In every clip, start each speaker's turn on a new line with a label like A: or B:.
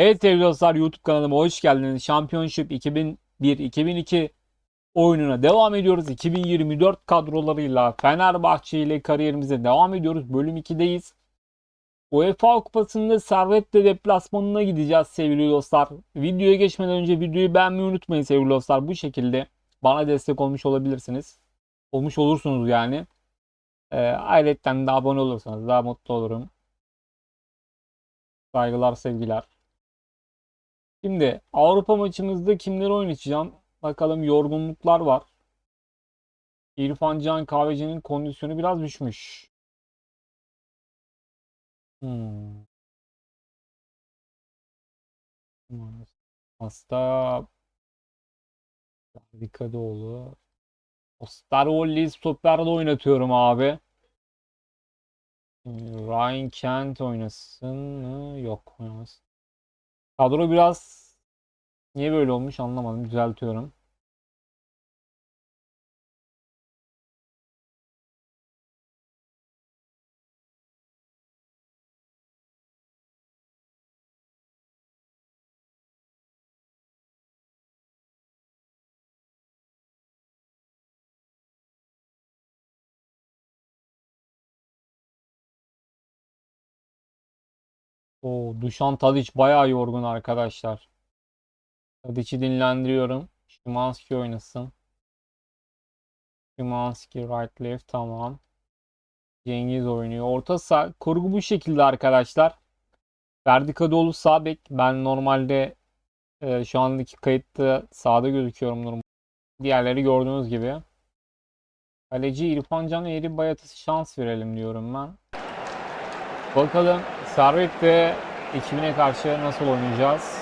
A: Evet sevgili dostlar YouTube kanalıma hoş geldiniz. Championship 2001-2002 oyununa devam ediyoruz. 2024 kadrolarıyla Fenerbahçe ile kariyerimize devam ediyoruz. Bölüm 2'deyiz. UEFA Kupası'nda Servette deplasmanına gideceğiz sevgili dostlar. Videoya geçmeden önce videoyu beğenmeyi unutmayın sevgili dostlar. Bu şekilde bana destek olmuş olabilirsiniz. Olmuş olursunuz yani. Ee, ayrıca de abone olursanız daha mutlu olurum. Saygılar, sevgiler. Şimdi Avrupa maçımızda kimleri oynatacağım? Bakalım yorgunluklar var. İrfan Can Kahveci'nin kondisyonu biraz düşmüş. Hmm. Hasta Dikadoğlu. Osterwolde stoperde oynatıyorum abi. Ryan Kent oynasın mı? Yok oynamaz. Kadro biraz niye böyle olmuş anlamadım. Düzeltiyorum. O Dušan Tadić bayağı yorgun arkadaşlar. Tadić'i dinlendiriyorum. Szymanski oynasın. Szymanski right left tamam. Cengiz oynuyor. Orta saha kurgu bu şekilde arkadaşlar. Ferdi Kadıoğlu sağ bek. Ben normalde e, şu andaki kayıtta sağda gözüküyorum normal. Diğerleri gördüğünüz gibi. Kaleci İrfan Can Eğri Bayat'a şans verelim diyorum ben. Bakalım Servet 2000'e karşı nasıl oynayacağız?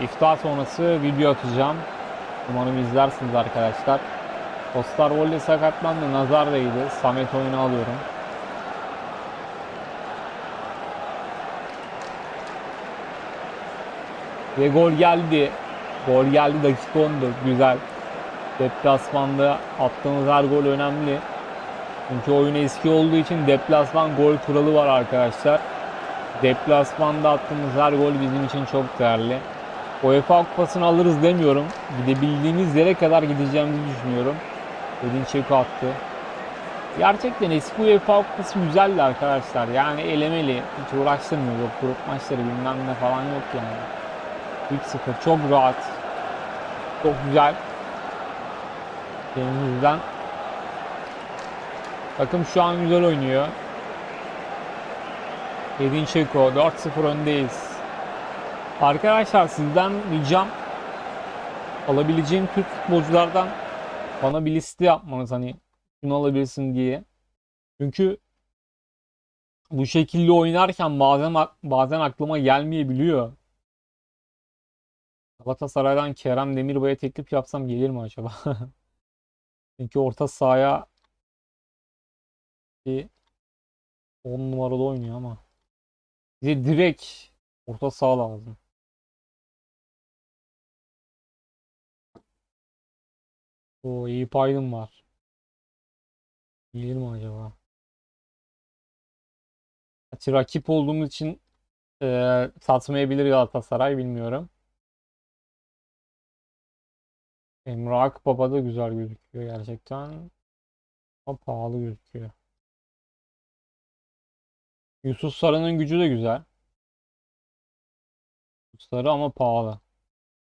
A: İftar sonrası video atacağım. Umarım izlersiniz arkadaşlar. Osterwolde sakatlandı. Nazar değdi. Samet oyunu alıyorum. Ve gol geldi. Gol geldi dakika 14. Güzel. Deplasmanda attığımız her gol önemli. Çünkü oyun eski olduğu için deplasman gol kuralı var arkadaşlar. Deplasmanda attığımız her gol bizim için çok değerli. UEFA kupasını alırız demiyorum. Gidebildiğimiz yere kadar gideceğimizi düşünüyorum. Edin Çeko attı. Gerçekten eski UEFA kupası güzeldi arkadaşlar. Yani elemeli. Hiç uğraştırmıyor. Yok grup maçları bilmem ne falan yok yani. 3-0 çok rahat. Çok güzel. Benim yüzden Takım şu an güzel oynuyor. Edin Çeko 4-0 öndeyiz. Arkadaşlar sizden ricam alabileceğim Türk futbolculardan bana bir liste yapmanız hani şunu alabilirsin diye. Çünkü bu şekilde oynarken bazen bazen aklıma gelmeyebiliyor. Galatasaray'dan Kerem Demirbay'a teklif yapsam gelir mi acaba? Çünkü orta sahaya bir 10 numarada oynuyor ama bize direkt orta saha lazım. O iyi paydım var. Gelir mi acaba? Gerçi rakip olduğumuz için e, satmayabilir Galatasaray bilmiyorum. Emre Akbaba da güzel gözüküyor gerçekten. Ama pahalı gözüküyor. Yusuf Sarı'nın gücü de güzel. Sarı ama pahalı.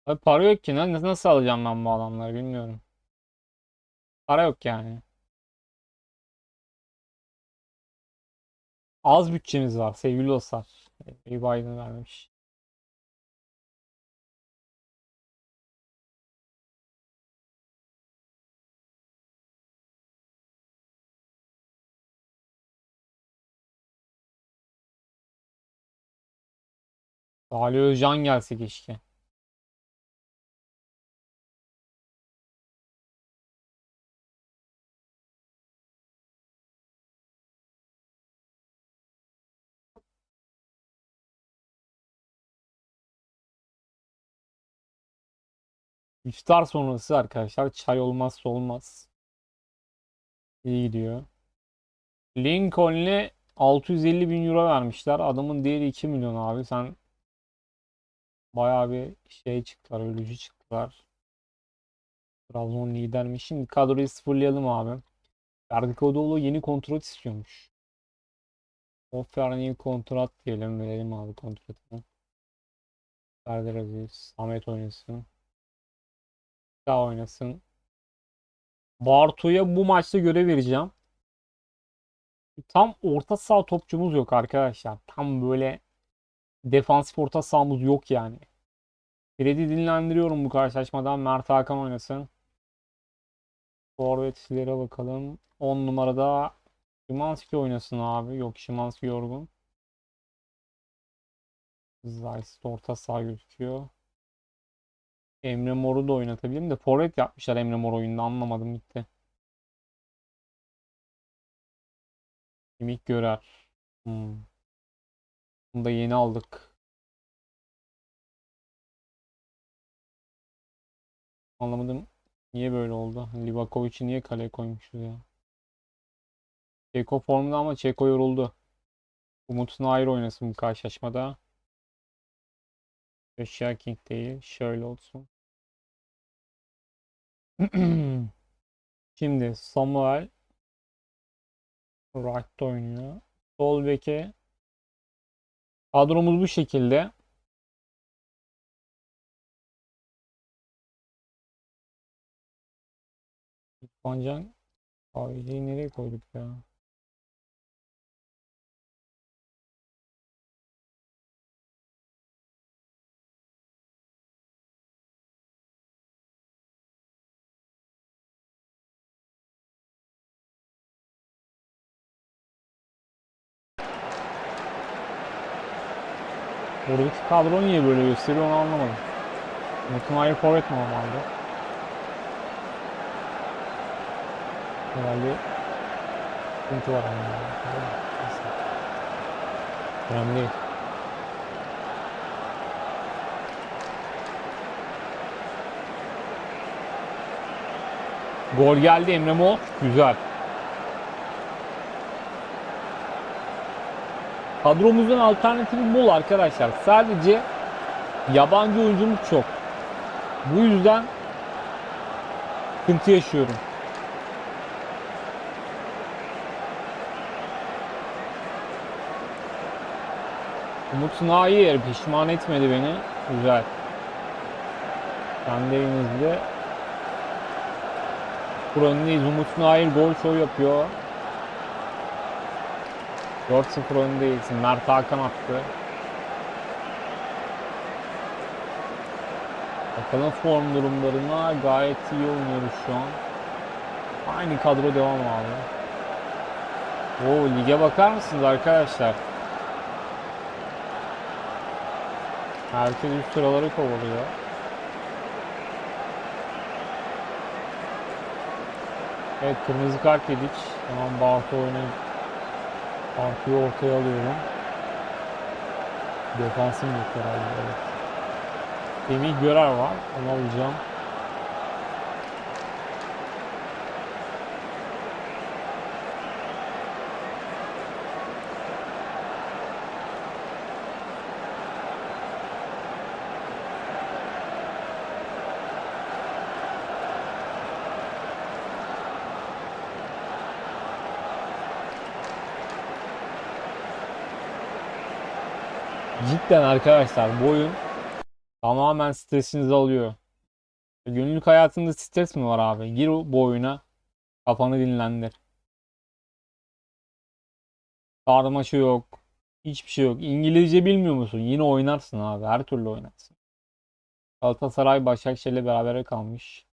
A: Abi para yok ki. Nasıl alacağım ben bu adamları bilmiyorum. Para yok yani. Az bütçemiz var sevgili dostlar. İyi Biden vermiş. Salih Özcan gelse keşke. İftar sonrası arkadaşlar çay olmazsa olmaz. İyi gidiyor. Lincoln'le 650 bin euro vermişler. Adamın değeri 2 milyon abi. Sen bayağı bir şey çıktılar. Ölücü çıktılar. Trabzon lidermiş. Şimdi kadroyu sıfırlayalım abi. Ferdi Kadıoğlu yeni kontrat istiyormuş. Offer yeni kontrat diyelim. Verelim abi kontratını. Serdar Aziz. Samet oynasın. Daha oynasın. Bartu'ya bu maçta görev vereceğim. Tam orta saha topçumuz yok arkadaşlar. Tam böyle defansif orta sahamız yok yani. Fred'i dinlendiriyorum bu karşılaşmadan. Mert Hakan oynasın. Forvetlere bakalım. 10 numarada Szymanski oynasın abi. Yok Szymanski yorgun. Zeiss orta saha gözüküyor. Emre Mor'u da oynatabilirim de forvet yapmışlar Emre Mor oyunda anlamadım gitti. Kemik Görer. Hmm. Bunu da yeni aldık. Anlamadım. Niye böyle oldu? Livakovic'i niye kaleye koymuşuz ya? Çeko formda ama Çeko yoruldu. Umut Nayır oynasın bu karşılaşmada. Joshua King değil. Şöyle olsun. Şimdi Samuel Right'ta oynuyor. Sol beke kadromuz bu şekilde. İrfan Can Kahveyi nereye koyduk ya? Buradaki kadro niye böyle gösteriyor onu anlamadım. Mutlumayı forvet mi normalde? Herhalde sıkıntı var ama. Önemli değil. Gol geldi Emre Mor. Güzel. Kadromuzun alternatifi bol arkadaşlar. Sadece yabancı oyuncumuz çok. Bu yüzden sıkıntı yaşıyorum. Umut Nair pişman etmedi beni. Güzel. Kendi evinizde Buranın Umut Nair gol show yapıyor. 4-0 öndeyiz. Mert Hakan attı. Bakalım form durumlarına gayet iyi oynuyoruz şu an. Aynı kadro devam abi. Oo lige bakar mısınız arkadaşlar? Herkes üst sıraları kovalıyor. Evet kırmızı kart yedik. Tamam Bartu oynayıp Bartu'yu ortaya alıyorum. Defansım yok herhalde. Evet. Semih Görer var. Onu alacağım. Cidden arkadaşlar bu oyun tamamen stresinizi alıyor. Günlük hayatında stres mi var abi? Gir bu oyuna kafanı dinlendir. Karmaşa yok. Hiçbir şey yok. İngilizce bilmiyor musun? Yine oynarsın abi. Her türlü oynarsın. Galatasaray Başakşehir'le beraber kalmış.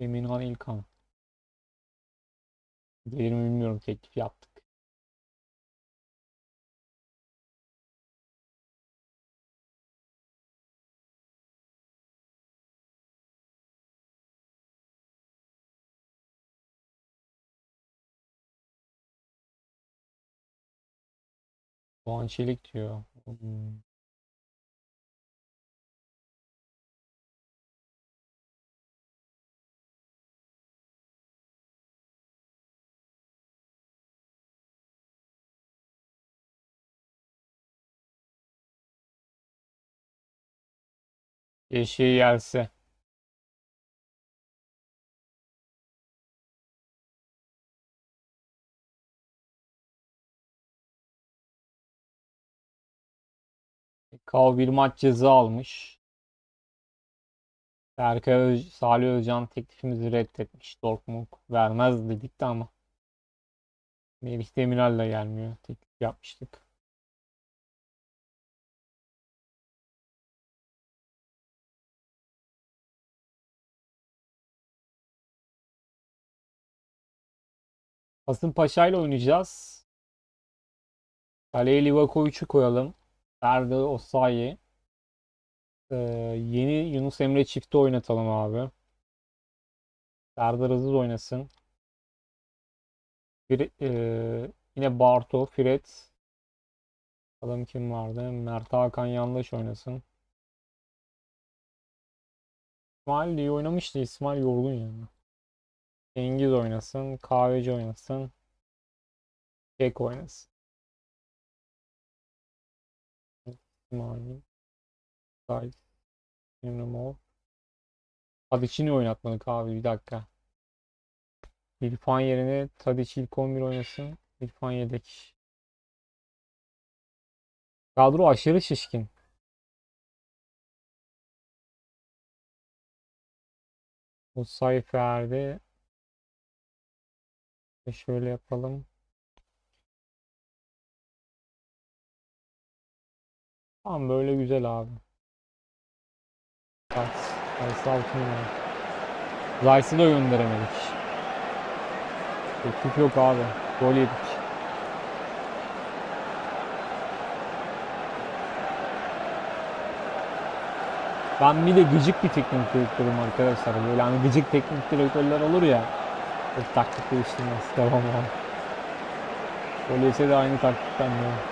A: Eminhan İlkan. Gelir mi bilmiyorum teklif yaptık. Puançilik diyor. Hmm. Yeşil yerse. Kav bir maç ceza almış. Berkay Öz- Salih Özcan teklifimizi reddetmiş. Dortmund vermez dedik de ama. Melih Demiral da gelmiyor. Teklif yapmıştık. Kasımpaşa ile oynayacağız. Kaleye Livakovic'i koyalım. Ferdi Osayi. Ee, yeni Yunus Emre çifti oynatalım abi. Serdar Aziz oynasın. Bir, ee, yine Barto, Fred. Bakalım kim vardı? Mert Hakan Yandaş oynasın. İsmail iyi oynamıştı. İsmail yorgun yani. Cengiz oynasın. Kahveci oynasın. Kek oynasın. İsmail. Sait. Emre Mor. Tadiç'ini oynatmadık abi bir dakika. İrfan yerine Tadiç ilk 11 oynasın. İrfan yedek. Kadro aşırı şişkin. Bu sayferde şöyle yapalım. Tamam böyle güzel abi. Bak, Rice altı numara. Rice'ı da gönderemedik. Teklif yok abi. Gol yedik. Ben bir de gıcık bir teknik direktörüm arkadaşlar. Böyle hani gıcık teknik direktörler olur ya. Taktik değiştirmez. Devam abi. Yese de aynı taktikten devam.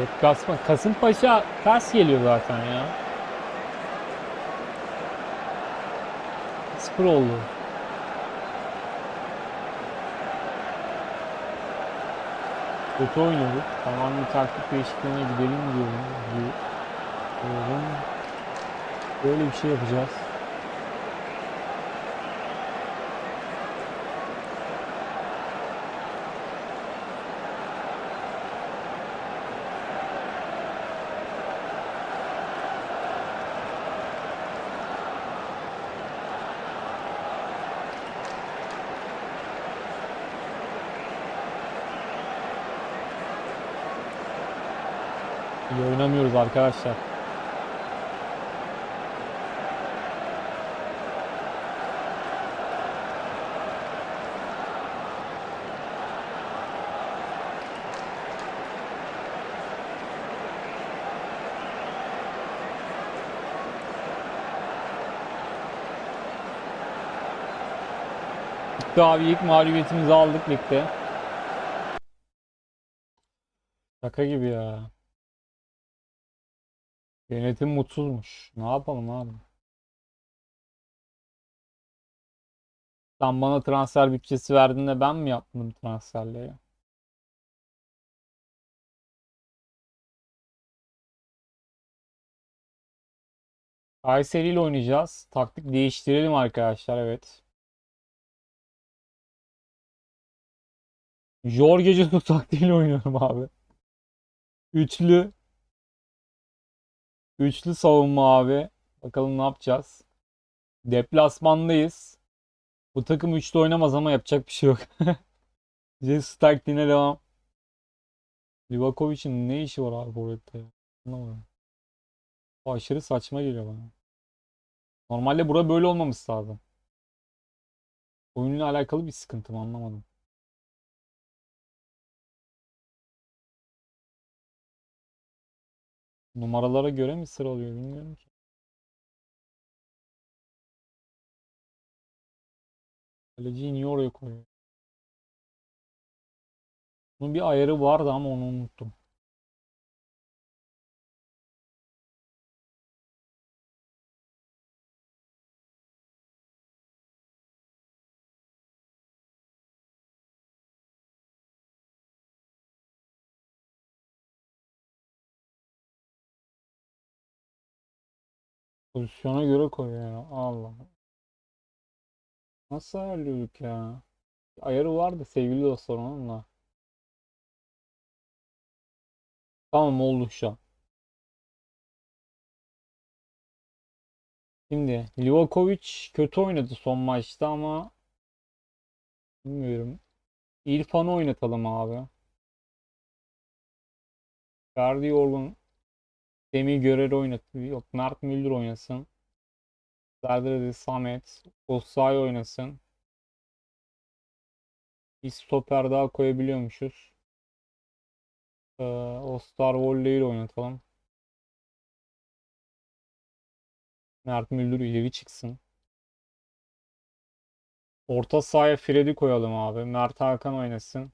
A: Deplasman. Kasımpaşa ters geliyor zaten ya. 0 oldu. Kötü oynadık. Tamam bir taktik değişikliğine gidelim diyorum. Diyorum. Böyle bir şey yapacağız. İyi oynamıyoruz arkadaşlar. Bitti abi ilk mağlubiyetimizi aldık ligde. Şaka gibi ya. Yönetim mutsuzmuş. Ne yapalım abi? Sen bana transfer bütçesi verdiğinde ben mi yaptım transferleri? Kayseri ile oynayacağız. Taktik değiştirelim arkadaşlar evet. Jorge Jesus taktiğiyle oynuyorum abi. Üçlü Üçlü savunma abi. Bakalım ne yapacağız. Deplasmandayız. Bu takım üçlü oynamaz ama yapacak bir şey yok. Jesus taktiğine devam. Livakovic'in ne işi var abi forvette ya? Anlamadım. Bu aşırı saçma geliyor bana. Normalde bura böyle olmaması lazım. Oyunla alakalı bir sıkıntı mı anlamadım. Numaralara göre mi sıralıyor bilmiyorum ki. Kaleciyi niye oraya koyuyor? Bunun bir ayarı vardı ama onu unuttum. Pozisyona göre koyuyor ya. Allah. Nasıl ayarlıyorduk ya? Ayarı vardı sevgili dostlar onunla. Tamam oldu şu an. Şimdi Livakovic kötü oynadı son maçta ama bilmiyorum. İrfan'ı oynatalım abi. Ferdi Semih Görer oynat. Yok Mert Müldür oynasın. Serdar Aziz, Samet. Osayi oynasın. Bir stoper daha koyabiliyormuşuz. Ee, Ostar Volley'i oynatalım. Mert Müldür ileri çıksın. Orta sahaya Fred'i koyalım abi. Mert Hakan oynasın.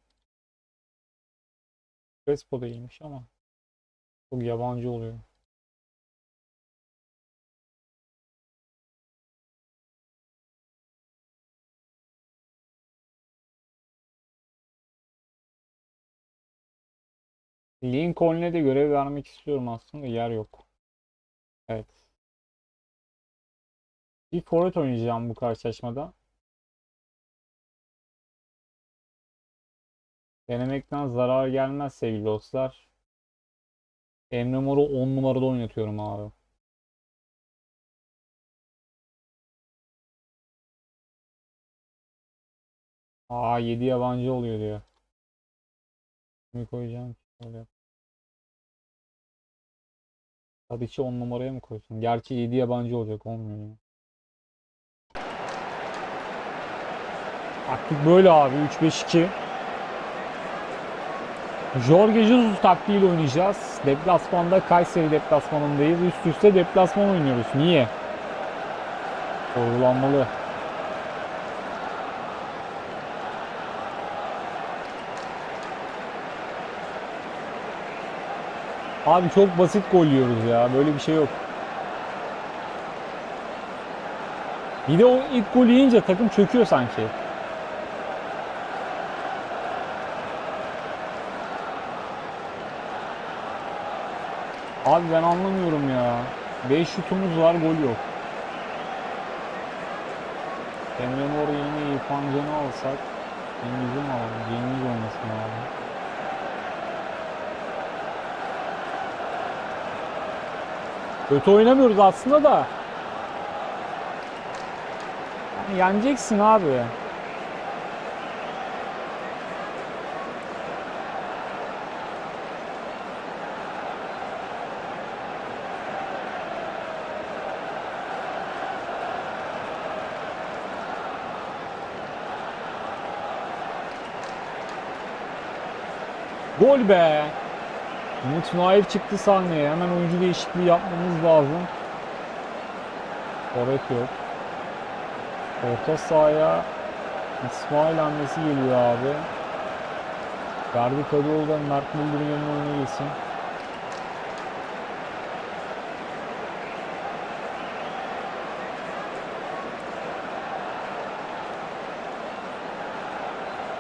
A: Crespo da iyiymiş ama çok yabancı oluyor. Lincoln'e de görev vermek istiyorum aslında yer yok. Evet. Bir forvet oynayacağım bu karşılaşmada. Denemekten zarar gelmez sevgili dostlar. Emre Mor'u 10 numarada oynatıyorum abi. Aa 7 yabancı oluyor diyor. Kimi koyacağım? Şöyle yap. Tadic'i 10 numaraya mı koysun? Gerçi 7 yabancı olacak olmuyor ya. Taktik böyle abi 3-5-2. Jorge Jesus taktiğiyle oynayacağız. Deplasmanda Kayseri deplasmanındayız. Üst üste deplasman oynuyoruz. Niye? Doğrulanmalı. Abi çok basit gol yiyoruz ya. Böyle bir şey yok. Bir de o ilk gol yiyince takım çöküyor sanki. Abi ben anlamıyorum ya. 5 şutumuz var gol yok. Emre Mor yerine İrfan Can'ı alsak Cengiz'i mi alalım? Cengiz oynasın abi. Kötü oynamıyoruz aslında da. Yani yeneceksin abi. Gol be. Umut Nair çıktı sahneye. Hemen oyuncu değişikliği yapmamız lazım. Forvet yok. Orta sahaya İsmail hamlesi geliyor abi. Ferdi Kadıoğlu'dan Mert Müldür'ün yanına oyuna geçsin.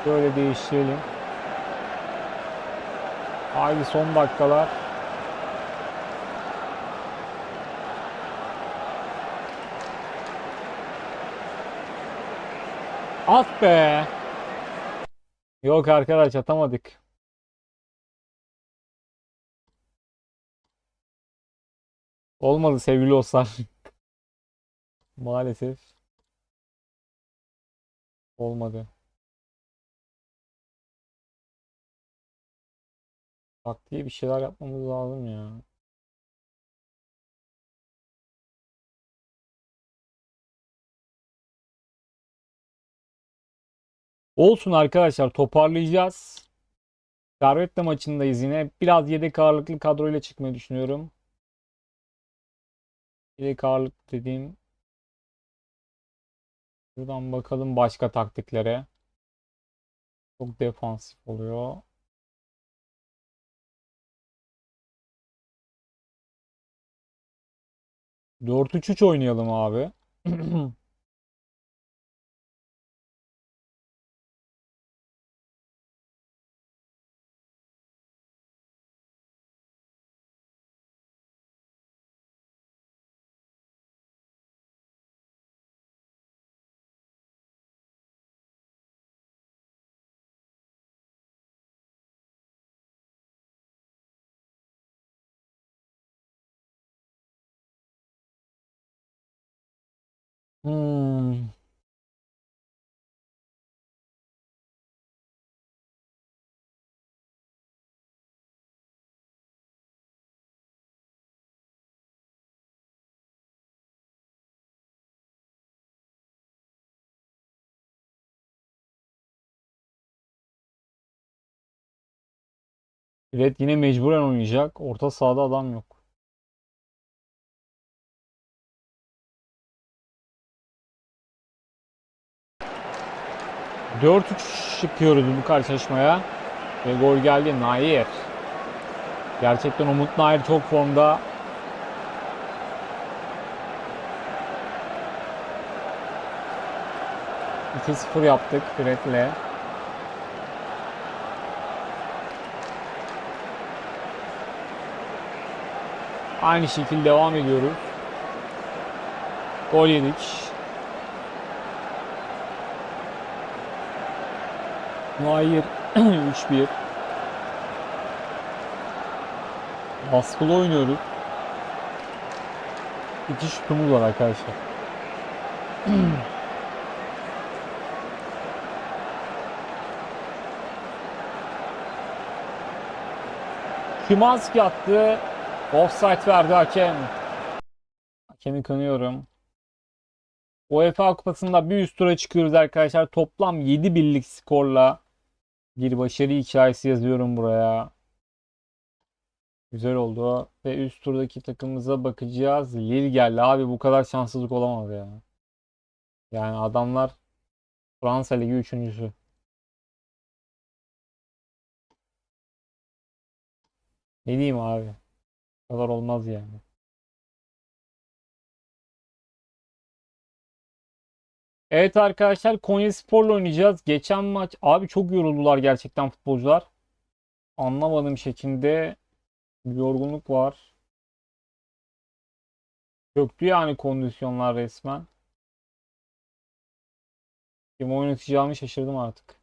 A: Böyle değiştirelim. Haydi son dakikalar. At be. Yok arkadaş atamadık. Olmadı sevgili dostlar. Maalesef. Olmadı. Taktiği bir şeyler yapmamız lazım ya. Olsun arkadaşlar toparlayacağız. Servet'le maçındayız yine. Biraz yedek ağırlıklı kadroyla çıkmayı düşünüyorum. Yedek ağırlık dediğim Buradan bakalım başka taktiklere. Çok defansif oluyor. Dört üç üç oynayalım abi. Hmm. Red yine mecburen oynayacak. Orta sahada adam yok. Dört üç çıkıyoruz bu karşılaşmaya. Ve gol geldi. Nair. Gerçekten Umut Nair çok formda. İki sıfır yaptık Fred'le. Aynı şekilde devam ediyoruz. Gol yedik. Hayır. 3-1. Baskılı oynuyoruz. İki şutumuz var arkadaşlar. Şimanski attı. Offside verdi hakem. Hakemi kanıyorum. UEFA Kupası'nda bir üst tura çıkıyoruz arkadaşlar. Toplam 7 birlik skorla bir başarı hikayesi yazıyorum buraya. Güzel oldu. Ve üst turdaki takımımıza bakacağız. Lille geldi. Abi bu kadar şanssızlık olamaz ya. Yani adamlar Fransa Ligi üçüncüsü. Ne diyeyim abi? Bu kadar olmaz yani. Evet arkadaşlar Konyaspor'la oynayacağız. Geçen maç abi çok yoruldular gerçekten futbolcular. Anlamadığım şekilde bir yorgunluk var. Çöktü yani kondisyonlar resmen. Kim oynatacağımı şaşırdım artık.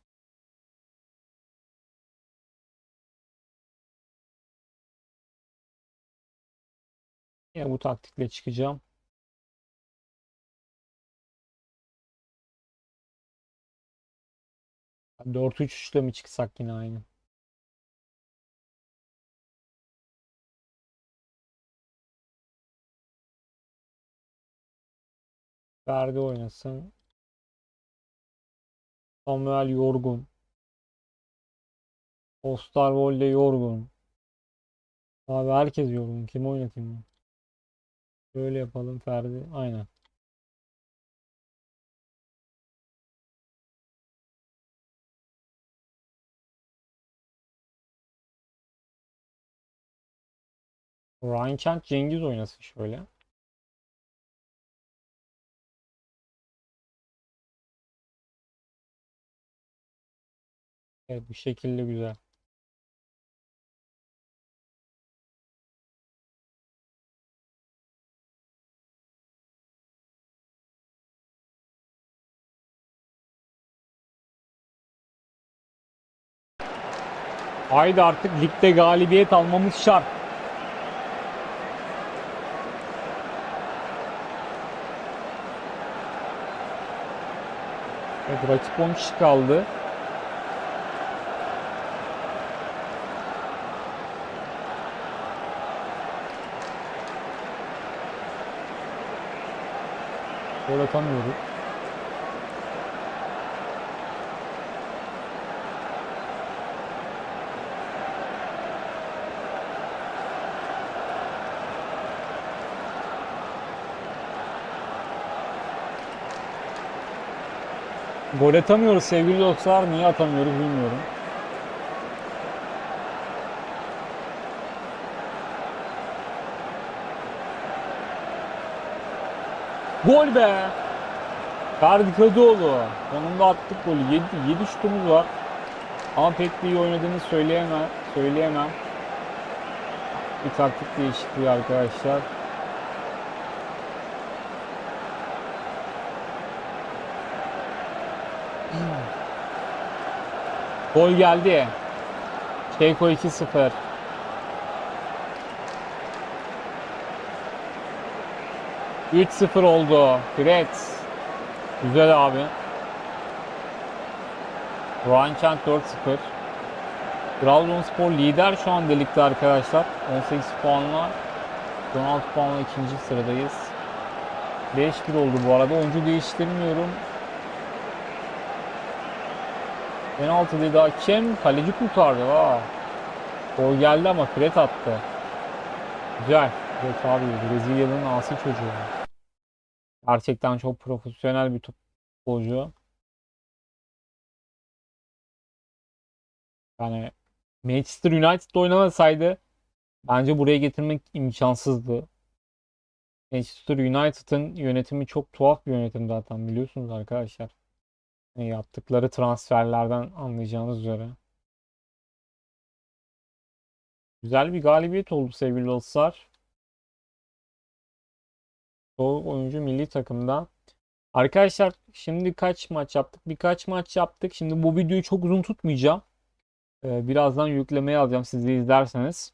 A: Yine bu taktikle çıkacağım. Dört üç 3le mi çıksak yine aynı? Ferdi oynasın. Samuel yorgun. Osterwolde yorgun. Abi herkes yorgun. Kim oynatayım ben? Böyle yapalım Ferdi. Aynen. Ryan Kent Cengiz oynasın şöyle. Evet bu şekilde güzel. Haydi artık ligde galibiyet almamız şart. Evet rakip 10 kişi kaldı. Gol atamıyoruz. Gol atamıyoruz sevgili dostlar. Niye atamıyoruz bilmiyorum. Gol be! Ferdi Kadıoğlu. Sonunda attık golü. 7, 7 şutumuz var. Ama pek iyi oynadığını söyleyemem. söyleyemem. Bir taktik değişikliği arkadaşlar. Gol geldi. Şeyko 2-0. Üç 0 oldu. Fred. Güzel abi. Ryan Kent 4-0. Trabzonspor lider şu an ligde arkadaşlar. 18 puanla 16 puanla ikinci sıradayız. 5-1 oldu bu arada. Oyuncu değiştirmiyorum. Penaltı dedi hakem. Kaleci kurtardı. Ha. Gol geldi ama Fred attı. Güzel. Evet abi Brezilya'nın asi çocuğu. Gerçekten çok profesyonel bir futbolcu. Yani Manchester United'da oynamasaydı bence buraya getirmek imkansızdı. Manchester United'ın yönetimi çok tuhaf bir yönetim zaten biliyorsunuz arkadaşlar. Yani yaptıkları transferlerden anlayacağınız üzere. Güzel bir galibiyet oldu sevgili dostlar. Çoğu oyuncu milli takımda. Arkadaşlar şimdi kaç maç yaptık? Birkaç maç yaptık. Şimdi bu videoyu çok uzun tutmayacağım. Ee, birazdan yüklemeye alacağım siz de izlerseniz.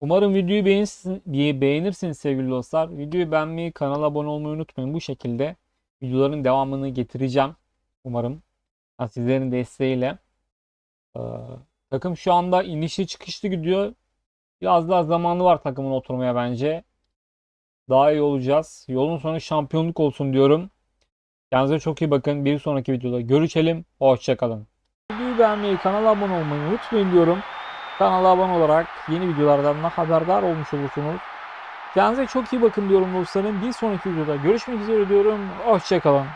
A: Umarım videoyu beğenirsin, beğenirsiniz sevgili dostlar. Videoyu beğenmeyi, kanala abone olmayı unutmayın. Bu şekilde videoların devamını getireceğim. Umarım. Sizlerin desteğiyle. Ee, takım şu anda inişli çıkışlı gidiyor. Biraz daha zamanı var takımın oturmaya bence. Daha iyi olacağız. Yolun sonu şampiyonluk olsun diyorum. Kendinize çok iyi bakın. Bir sonraki videoda görüşelim. Hoşçakalın. Videoyu beğenmeyi, kanala abone olmayı unutmayın diyorum. Kanala abone olarak yeni videolardan da haberdar olmuş olursunuz. Kendinize çok iyi bakın diyorum dostlarım. Bir sonraki videoda görüşmek üzere diyorum. Hoşçakalın.